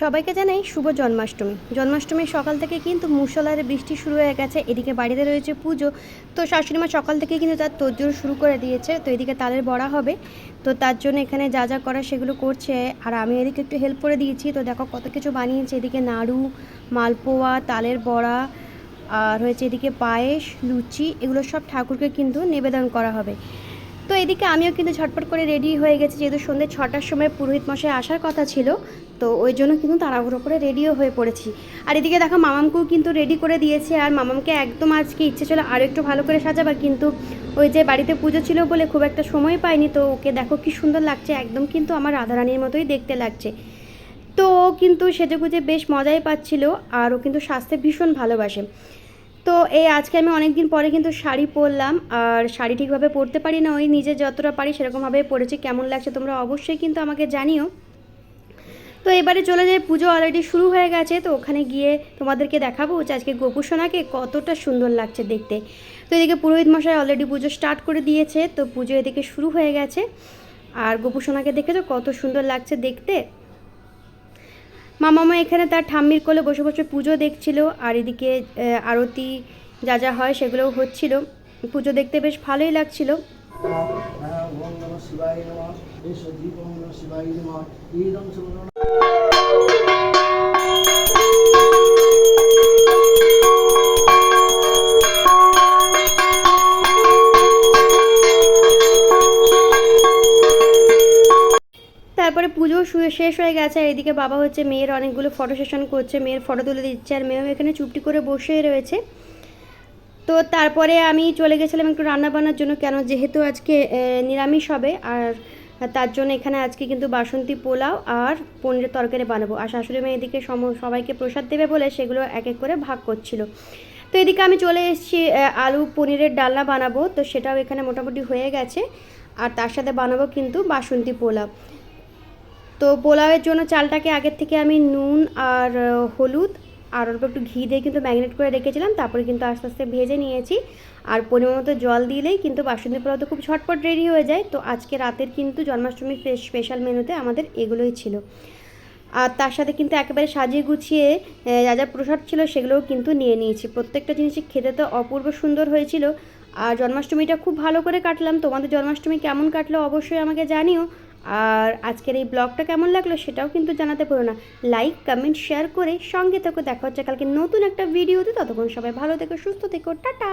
সবাইকে জানাই শুভ জন্মাষ্টমী। জন্মাষ্টমীর সকাল থেকে কিন্তু মুসলারে বৃষ্টি শুরু হয়ে গেছে, এদিকে বাড়িতে রয়েছে পুজো। তো শাশুড়ি মা সকাল থেকে কিন্তু তার তোরজোর শুরু করে দিয়েছে, তো এদিকে তালের বড়া হবে। তো তার জন্য এখানে যা যা করা সেগুলো করছে, আর আমি এদিকে একটু হেল্প করে দিয়েছি। তো দেখো কত কিছু বানিয়েছে, এদিকে নাড়ু, মালপোয়া, তালের বড়া, আর হয়েছে এদিকে পায়েস, লুচি, এগুলো সব ঠাকুরকে কিন্তু নিবেদন করা হবে। তো এদিকে আমিও কিন্তু ঝটপট করে রেডি হয়ে গেছি, যেহেতু সন্ধ্যে ছটার সময় পুরোহিত মশাই আসার কথা ছিল, তো ওই জন্য কিন্তু তাড়াহুড়ো করে রেডিও হয়ে পড়েছি। আর এদিকে দেখো মামামকেও কিন্তু রেডি করে দিয়েছে, আর মামামকে একদম আজকে ইচ্ছে ছিল আরও একটু ভালো করে সাজাবার, কিন্তু ওই যে বাড়িতে পুজো ছিল বলে খুব একটা সময় পাইনি, তো ওকে দেখো কি সুন্দর লাগছে, একদম কিন্তু আমার রাধারানীর মতোই দেখতে লাগছে। তো ও কিন্তু সেজেগুজে বেশ মজাই পাচ্ছিল, আর ও কিন্তু স্বাস্থ্যে ভীষণ ভালোবাসে। তো এই আজকে আমি অনেক দিন পরে কিন্তু শাড়ি পরলাম, আর শাড়ি ঠিকভাবে পরতে পারি না, ওই নিজে যতটা পারি সেরকমভাবে পরেছি। কেমন লাগছে তোমরা অবশ্যই কিন্তু আমাকে জানিও। তো এবারে চলে যায় পুজো অলরেডি শুরু হয়ে গেছে, তো ওখানে গিয়ে তোমাদেরকে দেখাবো যে আজকে গোপুসোনাকে কতটা সুন্দর লাগছে দেখতে। তো এদিকে পুরোহিত মশাই অলরেডি পুজো স্টার্ট করে দিয়েছে, তো পুজো এদিকে শুরু হয়ে গেছে। আর গোপুসোনাকে দেখেছ কত সুন্দর লাগছে দেখতে? মামামা এখানে তার ঠাম্মির কোলে বসে বসে পুজো দেখছিল, আর এদিকে আরতি যা যা হয় সেগুলো হচ্ছিল। পুজো দেখতে বেশ ভালোই লাগছিল। হ্যাঁ তারপরে পুজো শেষ হয়ে গেছে, আর এদিকে বাবা হচ্ছে মেয়ের অনেকগুলো ফটো সেশন করছে, মেয়ের ফটো তুলে দিচ্ছে, আর মেয়েও এখানে চুপটি করে বসেই রয়েছে। তো তারপরে আমি চলে গেছিলাম একটু রান্না বান্নার জন্য, কেন যেহেতু আজকে নিরামিষ হবে, আর তার জন্য এখানে আজকে কিন্তু বাসন্তী পোলাও আর পনিরের তরকারি বানাবো। আর শাশুড়ি মেয়ে এদিকে সম সবাইকে প্রসাদ দেবে বলে সেগুলো এক এক করে ভাগ করছিল। তো এদিকে আমি চলে এসেছি আলু পনিরের ডালনা বানাবো, তো সেটাও এখানে মোটামুটি হয়ে গেছে, আর তার সাথে বানাবো কিন্তু বাসন্তী পোলাও। তো পোলাওয়ের জন্য চালটাকে আগের থেকে আমি নুন আর হলুদ আর অল্প একটু ঘি দিয়ে কিন্তু ম্যাগনেট করে রেখেছিলাম। তারপরে কিন্তু আস্তে আস্তে ভেজে নিয়েছি। আর পরিমাণ মতো জল দিলেই কিন্তু বাসন্তী পোলাও তো খুব ঝটপট রেডি হয়ে যায়। তো আজকে রাতের কিন্তু জন্মাষ্টমীর স্পেশাল মেনুতে আমাদের এগুলোই ছিল। আর তার সাথে কিন্তু একেবারে সাজিয়ে গুছিয়ে যা যা প্রসাদ ছিল সেগুলোও কিন্তু নিয়ে নিয়েছি। প্রত্যেকটা জিনিসই খেতে তো অপূর্ব সুন্দর হয়েছিল। আর জন্মাষ্টমীটা খুব ভালো করে কাটলাম। তোমাদের জন্মাষ্টমী কেমন কাটলো অবশ্যই আমাকে জানিও। আর আজকের এই ব্লগটা কেমন লাগল সেটাও কিন্তু জানাতে পারো না। লাইক কমেন্ট শেয়ার করে সঙ্গে থেকে। দেখা হচ্ছে কালকে নতুন একটা ভিডিওতে। ততক্ষণ সবাই ভালো থেকো, সুস্থ থেকো। টাটা!